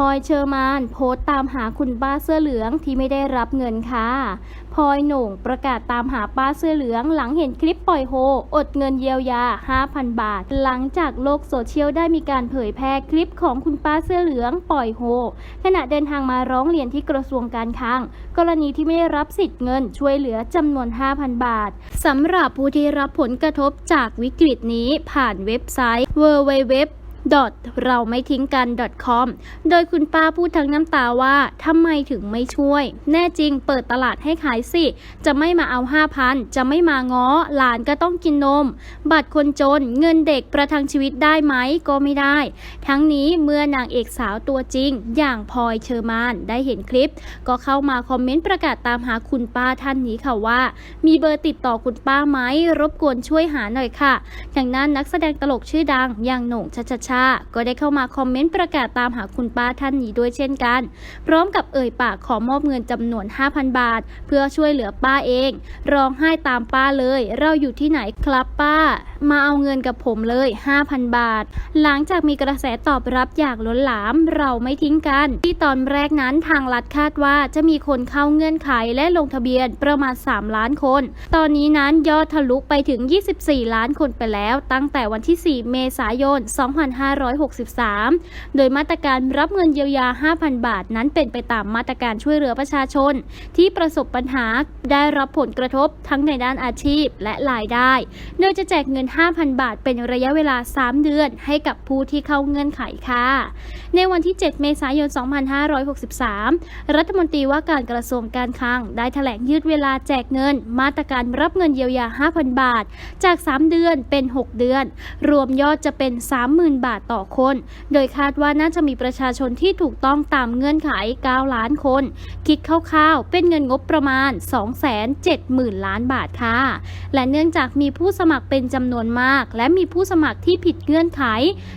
ลอยเชอร์มานโพสต์ตามหาคุณป้าเสื้อเหลืองที่ไม่ได้รับเงินค่ะพลอยโหน่งประกาศตามหาป้าเสื้อเหลือง หลังเห็นคลิปปล่อยโฮ อดเงินเยียวยา 5,000 บาท หลังจากโลกโซเชียลได้มีการเผยแพร่คลิปของคุณป้าเสื้อเหลืองปล่อยโฮ ขณะเดินทางมาร้องเรียนที่กระทรวงการคลัง กรณีที่ไม่ได้รับสิทธิ์เงินช่วยเหลือจำนวน 5,000 บาทสำหรับผู้ที่รับผลกระทบจากวิกฤตนี้ผ่านเว็บไซต์ www เราไม่ทิ้งกัน .com โดยคุณป้าพูดทั้งน้ำตาว่าทำไมถึงไม่ช่วย แน่จริงเปิดตลาดให้ขายสิ จะไม่มาเอา5,000จะไม่มาง้อ หลานก็ต้องกินนม บัตรคนจน เงินเด็กประทังชีวิตได้ไหมก็ไม่ได้ ทั้งนี้เมื่อนางเอกสาวตัวจริง อย่างพลอยเชอร์มานได้เห็นคลิป ก็เข้ามาคอมเมนต์ประกาศตามหาคุณป้าท่านนี้ค่ะว่า มีเบอร์ติดต่อคุณป้าไหมรบกวนช่วยหาหน่อยค่ะอย่างนั้นนักแสดงตลกชื่อดังอย่างโหน่งชัชชาก็ได้เข้ามาคอมเมนต์ประกาศตามหาคุณป้าท่านนี้ด้วยเช่นกัน พร้อมกับเอ่ยปากขอมอบเงินจำนวน 5,000 บาท เพื่อช่วยเหลือป้าเอง ร้องไห้ตามป้าเลย เราอยู่ที่ไหนครับป้า มาเอาเงินกับผมเลย 5,000 บาท หลังจากมีกระแสตอบรับอย่างล้นหลาม เราไม่ทิ้งกัน ที่ตอนแรกนั้นทางรัฐคาดว่าจะมีคนเข้าเงื่อนไขและลงทะเบียนประมาณ 3 ล้านคน ตอนนี้นั้นยอดทะลุไปถึง 24 ล้านคนไปแล้ว ตั้งแต่วันที่ 4 เมษายน2563 โดยมาตรการรับเงินเยียวยา 5,000 บาท นั้นเป็นไปตามมาตรการช่วยเหลือประชาชน ที่ประสบปัญหาได้รับผลกระทบทั้งในด้านอาชีพและรายได้ โดยจะแจกเงิน 5,000 บาท เป็นระยะเวลา 3 เดือนให้กับผู้ที่เข้าเงื่อนไขค่ะ ในวันที่ 7 เมษายน 2563 รัฐมนตรีว่าการกระทรวงการคลังได้แถลงยืดเวลาแจกเงิน มาตรการรับเงินเยียวยา 5,000 บาท จาก 3 เดือนเป็น 6 เดือน รวมยอดจะเป็น 30,000 บาทบาทต่อคน โดยคาดว่าน่าจะมีประชาชนที่ถูกต้องตามเงื่อนไข 9 ล้านคน คิดคร่าวๆ เป็นเงินงบประมาณ 270,000 ล้านบาทค่ะ และเนื่องจากมีผู้สมัครเป็นจำนวนมาก และมีผู้สมัครที่ผิดเงื่อนไข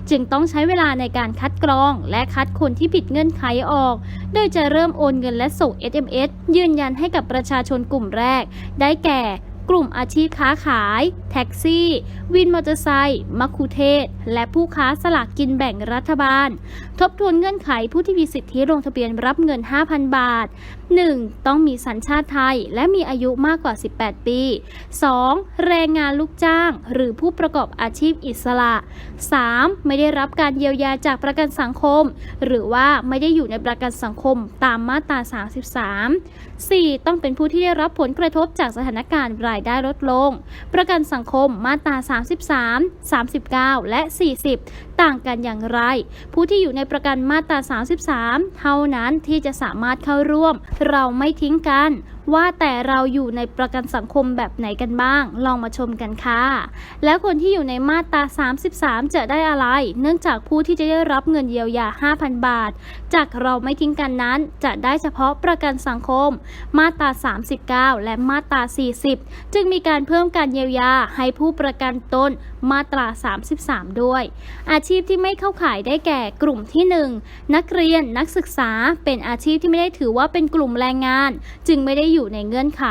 จึงต้องใช้เวลาในการคัดกรอง และคัดคนที่ผิดเงื่อนไขออก โดยจะเริ่มโอนเงินและส่ง SMS ยืนยันให้กับประชาชนกลุ่มแรก ได้แก่ กลุ่มอาชีพค้าขาย แท็กซี่ วินมอเตอร์ไซค์มัคคุเทศ และผู้ค้าสลากกินแบ่งรัฐบาล ทบทวนเงื่อนไขผู้ที่มีสิทธิลงทะเบียนรับเงิน 5,000 บาท 1. ต้องมีสัญชาติไทย และมีอายุมากกว่า 18 ปี 2. แรงงานลูกจ้าง หรือผู้ประกอบอาชีพอิสระ 3. ไม่ได้รับการเยียวยาจากประกันสังคม หรือว่าไม่ได้อยู่ในประกันสังคมตามมาตรา 33 4. ต้องเป็นผู้ที่ได้รับผลกระทบจากสถานการณ์รายได้ลดลง ประกันสังคมมาตรา 33 39 และ 40 ต่างกันอย่างไร ผู้ที่อยู่ในประกันมาตรา 33 เท่านั้นที่จะสามารถเข้าร่วม เราไม่ทิ้งกันว่าแต่เราอยู่ในประกันสังคมแบบไหนกันบ้าง ลองมาชมกันค่ะ แล้วคนที่อยู่ในมาตรา 33 จะได้อะไร เนื่องจากผู้ที่จะได้รับเงินเยียวยา 5,000 บาท จากเราไม่ทิ้งกันนั้น จะได้เฉพาะประกันสังคม มาตรา 39 และมาตรา 40 จึงมีการเพิ่มการเยียวยาให้ผู้ประกันตนมาตรา 33 ด้วย อาชีพที่ไม่เข้าข่ายได้แก่กลุ่มที่ 1 นักเรียนนักศึกษาเป็นอาชีพที่ไม่ได้ถือว่าเป็นกลุ่มแรงงาน จึงไม่ได้อยู่ในเงื่อนไข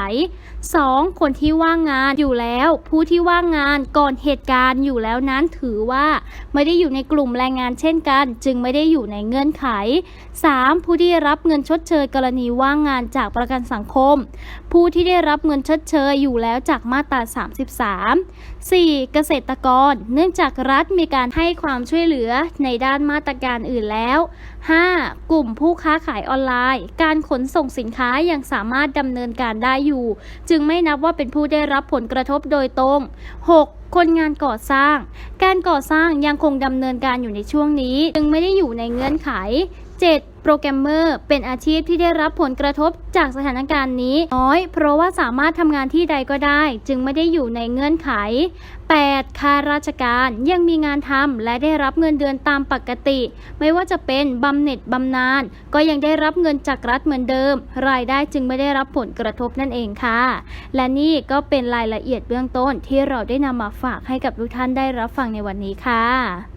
2. คนที่ว่างงานอยู่แล้ว ผู้ที่ว่างงานก่อนเหตุการณ์อยู่แล้วนั้นถือว่า ไม่ได้อยู่ในกลุ่มแรงงานเช่นกัน จึงไม่ได้อยู่ในเงื่อนไข 3. ผู้ที่รับเงินชดเชยกรณีว่างงานจากประกันสังคม ผู้ที่ได้รับเงินชดเชยอยู่แล้วจากมาตรา 33 4. เกษตรกร เนื่องจากรัฐมีการให้ความช่วยเหลือในด้านมาตรการอื่นแล้ว 5. กลุ่มผู้ค้าขายออนไลน์ การขนส่งสินค้ายังสามารถดำเนินการได้อยู่จึงไม่นับว่าเป็นผู้ได้รับผลกระทบโดยตรง 6. คนงานก่อสร้าง การก่อสร้างยังคงดำเนินการอยู่ในช่วงนี้ จึงไม่ได้อยู่ในเงื่อนไข 7. โปรแกรมเมอร์เป็นอาชีพที่ได้รับผลกระทบจากสถานการณ์นี้น้อย เพราะว่าสามารถทำงานที่ใดก็ได้ จึงไม่ได้อยู่ในเงื่อนไข 8. ข้าราชการยังมีงานทำและได้รับเงินเดือนตามปกติ ไม่ว่าจะเป็นบำเหน็จบำนาญก็ยังได้รับเงินจากรัฐเหมือนเดิม รายได้จึงไม่ได้รับผลกระทบนั่นเองค่ะ และนี่ก็เป็นรายละเอียดเบื้องต้นที่เราได้นำมาฝากให้กับทุกท่านได้รับฟังในวันนี้ค่ะ